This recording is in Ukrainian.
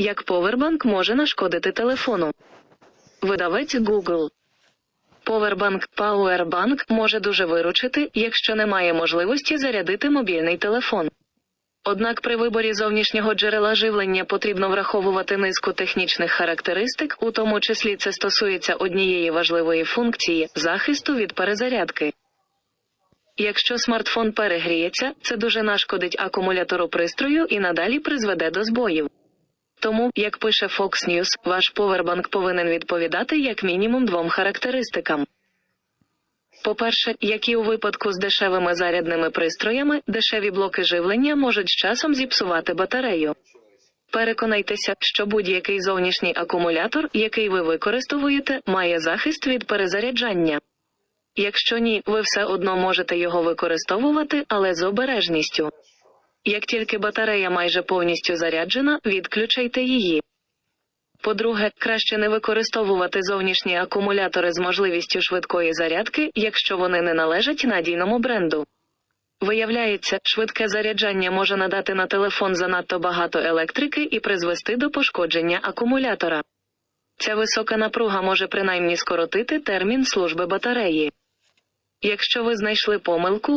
Як повербанк може нашкодити телефону. Видавець Google. Powerbank Powerbank може дуже виручити, якщо немає можливості зарядити мобільний телефон. Однак при виборі зовнішнього джерела живлення потрібно враховувати низку технічних характеристик, у тому числі це стосується однієї важливої функції захисту від перезарядки. Якщо смартфон перегріється, це дуже нашкодить акумулятору пристрою і надалі призведе до збоїв. Тому, як пише Fox News, ваш повербанк повинен відповідати як мінімум двом характеристикам. По-перше, як і у випадку з дешевими зарядними пристроями, дешеві блоки живлення можуть з часом зіпсувати батарею. Переконайтеся, що будь-який зовнішній акумулятор, який ви використовуєте, має захист від перезаряджання. Якщо ні, ви все одно можете його використовувати, але з обережністю. Як тільки батарея майже повністю заряджена, відключайте її. По-друге, краще не використовувати зовнішні акумулятори з можливістю швидкої зарядки, якщо вони не належать надійному бренду. Виявляється, швидке заряджання може надати на телефон занадто багато електрики і призвести до пошкодження акумулятора. Ця висока напруга може принаймні скоротити термін служби батареї. Якщо ви знайшли помилку,